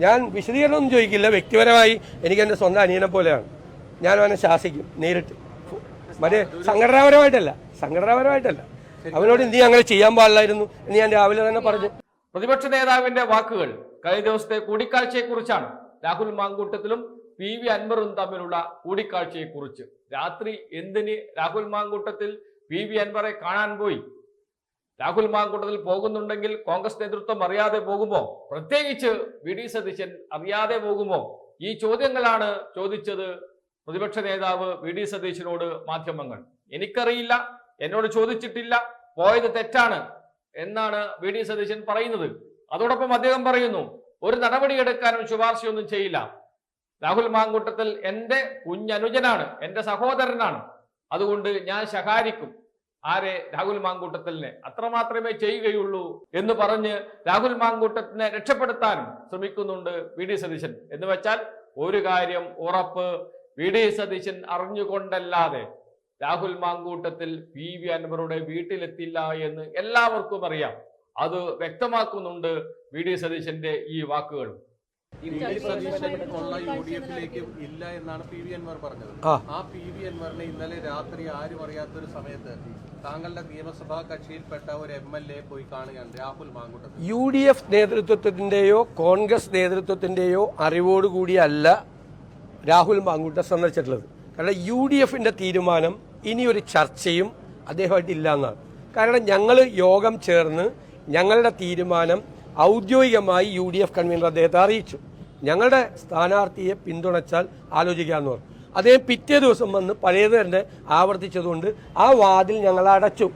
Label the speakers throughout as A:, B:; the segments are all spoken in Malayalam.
A: ഞാൻ വിശദീകരണമൊന്നും ചോദിക്കില്ല. വ്യക്തിപരമായി എനിക്ക് എന്റെ സ്വന്തം അനിയനെ പോലെയാണ്. ഞാൻ അവനെ ശാസിക്കും നേരിട്ട്. മറ്റേ സംഘടനാപരമായിട്ടല്ല സംഘടനാപരമായിട്ടല്ല. അവനോട് നീ അങ്ങനെ ചെയ്യാൻ പാടില്ലായിരുന്നു എന്ന് ഞാൻ രാവിലെ തന്നെ പറഞ്ഞു.
B: പ്രതിപക്ഷ നേതാവിന്റെ വാക്കുകൾ കഴിഞ്ഞ ദിവസത്തെ കൂടിക്കാഴ്ചയെക്കുറിച്ചാണ്. രാഹുൽ മാങ്കൂട്ടത്തിലും പി വി അൻവറും തമ്മിലുള്ള കൂടിക്കാഴ്ചയെക്കുറിച്ച്. രാത്രി എന്തിന് രാഹുൽ മാങ്കൂട്ടത്തിൽ പി വി അൻവറെ കാണാൻ പോയി? രാഹുൽ മാങ്കൂട്ടത്തിൽ പോകുന്നുണ്ടെങ്കിൽ കോൺഗ്രസ് നേതൃത്വം അറിയാതെ പോകുമോ? പ്രത്യേകിച്ച് വി ഡി സതീശൻ അറിയാതെ പോകുമോ? ഈ ചോദ്യങ്ങളാണ് ചോദിച്ചത് പ്രതിപക്ഷ നേതാവ് വി ഡി സതീശനോട് മാധ്യമങ്ങൾ. എനിക്കറിയില്ല എന്നോട് ചോദിച്ചിട്ടില്ല പോയത് തെറ്റാണ് എന്നാണ് വി ഡി സതീശൻ പറയുന്നത്. അതോടൊപ്പം അദ്ദേഹം പറയുന്നു ഒരു നടപടിയെടുക്കാനും ശുപാർശയൊന്നും ചെയ്യില്ല. രാഹുൽ മാങ്കൂട്ടത്തിൽ എന്റെ കുഞ്ഞനുജനാണ് എന്റെ സഹോദരനാണ്. അതുകൊണ്ട് ഞാൻ ശകാരിക്കും. ആരെ രാഹുൽ മാങ്കൂട്ടത്തിലിനെ? അത്രമാത്രമേ ചെയ്യുകയുള്ളൂ എന്ന് പറഞ്ഞ് രാഹുൽ മാങ്കൂട്ടത്തിനെ രക്ഷപ്പെടുത്താനും ശ്രമിക്കുന്നുണ്ട് വി ഡി സതീശൻ. എന്ന് വെച്ചാൽ ഒരു കാര്യം ഉറപ്പ് വി ഡി സതീശൻ അറിഞ്ഞുകൊണ്ടല്ലാതെ രാഹുൽ മാങ്കൂട്ടത്തിൽ പി വി അൻവറുടെ വീട്ടിലെത്തില്ല എന്ന് എല്ലാവർക്കും അറിയാം. അത് വ്യക്തമാക്കുന്നുണ്ട് വി ഡി സതീശന്റെ ഈ
C: വാക്കുകൾ. ഇല്ല എന്നാണ് പി വി അൻവർ പറഞ്ഞത്.
A: ആ.
C: ആ പി വി അൻവറിനെ ഇന്നലെ രാത്രി ആരും അറിയാത്തൊരു സമയത്ത് താങ്കളുടെ നിയമസഭാ കക്ഷിയിൽപ്പെട്ട ഒരു എം എൽ എ പോയി കാണുകയാണ് Rahul Mamkootathil.
A: U D F നേതൃത്വത്തിന്റെയോ Congress നേതൃത്വത്തിന്റെയോ അറിവോടുകൂടിയല്ല രാഹുൽ മാങ്കുട്ട സന്ദർശിച്ചിട്ടുള്ളത് കാരണം യു ഡി എഫിന്റെ തീരുമാനം ഇനിയൊരു ചർച്ചയും അദ്ദേഹമായിട്ട് ഇല്ല എന്നാണ്. കാരണം ഞങ്ങൾ യോഗം ചേർന്ന് ഞങ്ങളുടെ തീരുമാനം ഔദ്യോഗികമായി യു ഡി എഫ് കൺവീനർ അദ്ദേഹത്തെ അറിയിച്ചു. ഞങ്ങളുടെ സ്ഥാനാർത്ഥിയെ പിന്തുണച്ചാൽ ആലോചിക്കാമെന്ന് പറഞ്ഞു. അദ്ദേഹം പിറ്റേ ദിവസം വന്ന് പഴയത് തന്നെ ആവർത്തിച്ചതുകൊണ്ട് ആ വാതിൽ ഞങ്ങൾ അടച്ചു.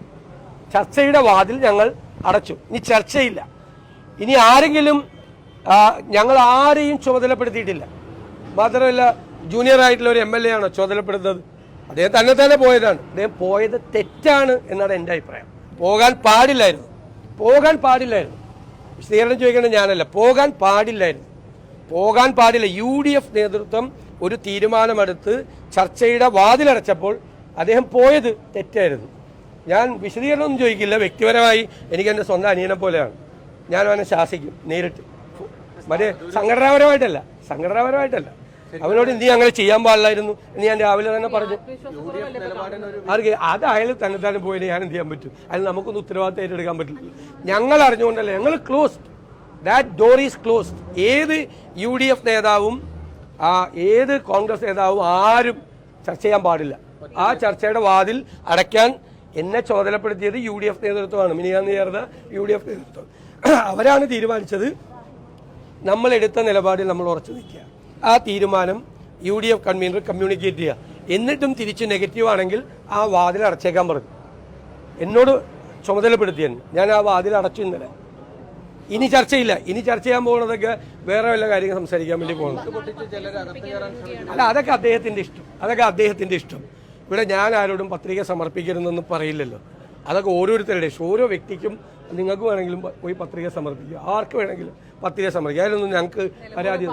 A: ചർച്ചയുടെ വാതിൽ ഞങ്ങൾ അടച്ചു. ഇനി ചർച്ചയില്ല. ഇനി ആരെങ്കിലും ഞങ്ങൾ ആരെയും ചുമതലപ്പെടുത്തിയിട്ടില്ല. മാത്രമല്ല ജൂനിയർ ആയിട്ടുള്ള ഒരു എം എൽ എ ആണോ ചുമതലപ്പെടുന്നത് അദ്ദേഹം തന്നെ തന്നെ പോയതാണ്. അദ്ദേഹം പോയത് തെറ്റാണ് എന്നാണ് എന്റെ അഭിപ്രായം. പോകാൻ പാടില്ലായിരുന്നു. പോകാൻ പാടില്ലായിരുന്നു. വിശദീകരണം ചോദിക്കേണ്ടത് ഞാനല്ല. പോകാൻ പാടില്ലായിരുന്നു. പോകാൻ പാടില്ല. യു ഡി എഫ് നേതൃത്വം ഒരു തീരുമാനമെടുത്ത് ചർച്ചയുടെ വാതിലടച്ചപ്പോൾ അദ്ദേഹം പോയത് തെറ്റായിരുന്നു. ഞാൻ വിശദീകരണമൊന്നും ചോദിക്കില്ല. വ്യക്തിപരമായി എനിക്ക് എന്റെ സ്വന്തം അനിയനെ പോലെയാണ്. ഞാൻ അവനെ ശാസിക്കും നേരിട്ട്. മറ്റേ സംഘടനാപരമായിട്ടല്ല സംഘടനാപരമായിട്ടല്ല. അവനോട് നീ അങ്ങനെ ചെയ്യാൻ പാടില്ലായിരുന്നു എന്ന് ഞാൻ രാവിലെ തന്നെ പറഞ്ഞു. അത് അയാൾ തന്നെ തന്നെ പോയി ഞാൻ എന്ത് ചെയ്യാൻ പറ്റും? അതിന് നമുക്കൊന്നും ഉത്തരവാദിത്തം ഏറ്റെടുക്കാൻ പറ്റില്ല. ഞങ്ങൾ അറിഞ്ഞുകൊണ്ടല്ല ഞങ്ങൾ closed that door is closed ഏത് യു ഡി എഫ് നേതാവും ആ ഏത് കോൺഗ്രസ് നേതാവും ആരും ചർച്ച ചെയ്യാൻ പാടില്ല. ആ ചർച്ചയുടെ വാതിൽ അടയ്ക്കാൻ എന്നെ ചുമതലപ്പെടുത്തിയത് യു ഡി എഫ് നേതൃത്വമാണ്. മിനിയാന്ന് ചേർന്ന യു ഡി എഫ് നേതൃത്വം. അവരാണ് തീരുമാനിച്ചത്. നമ്മൾ എടുത്ത നിലപാടിൽ നമ്മൾ ഉറച്ചു നിൽക്കുക. ആ തീരുമാനം U D F convener communicate ചെയ്യുക. എന്നിട്ടും തിരിച്ച് നെഗറ്റീവ് ആണെങ്കിൽ ആ വാതിൽ അടച്ചേക്കാൻ പറഞ്ഞു എന്നോട് ചുമതലപ്പെടുത്തിയെന്ന് ഞാൻ ആ വാതിൽ അടച്ചു ഇന്നലെ. ഇനി ചർച്ചയില്ല. ഇനി ചർച്ച ചെയ്യാൻ പോകുന്നതൊക്കെ വേറെ വല്ല കാര്യങ്ങൾ സംസാരിക്കാൻ വേണ്ടി
C: ശ്രമിക്കുന്നു
A: അല്ല അതൊക്കെ അദ്ദേഹത്തിന്റെ ഇഷ്ടം. അതൊക്കെ അദ്ദേഹത്തിന്റെ ഇഷ്ടം. ഇവിടെ ഞാൻ ആരോടും പത്രിക സമർപ്പിക്കരുതെന്നൊന്നും പറയില്ലല്ലോ. അതൊക്കെ ഓരോരുത്തരുടെ ഇഷ്ടം. ഓരോ വ്യക്തിക്കും നിങ്ങൾക്ക് വേണമെങ്കിലും പോയി പത്രിക സമർപ്പിക്കുക. ആർക്ക് വേണമെങ്കിലും പത്രിക സമർപ്പിക്കുക. അതിലൊന്നും ഞങ്ങൾക്ക് പരാതി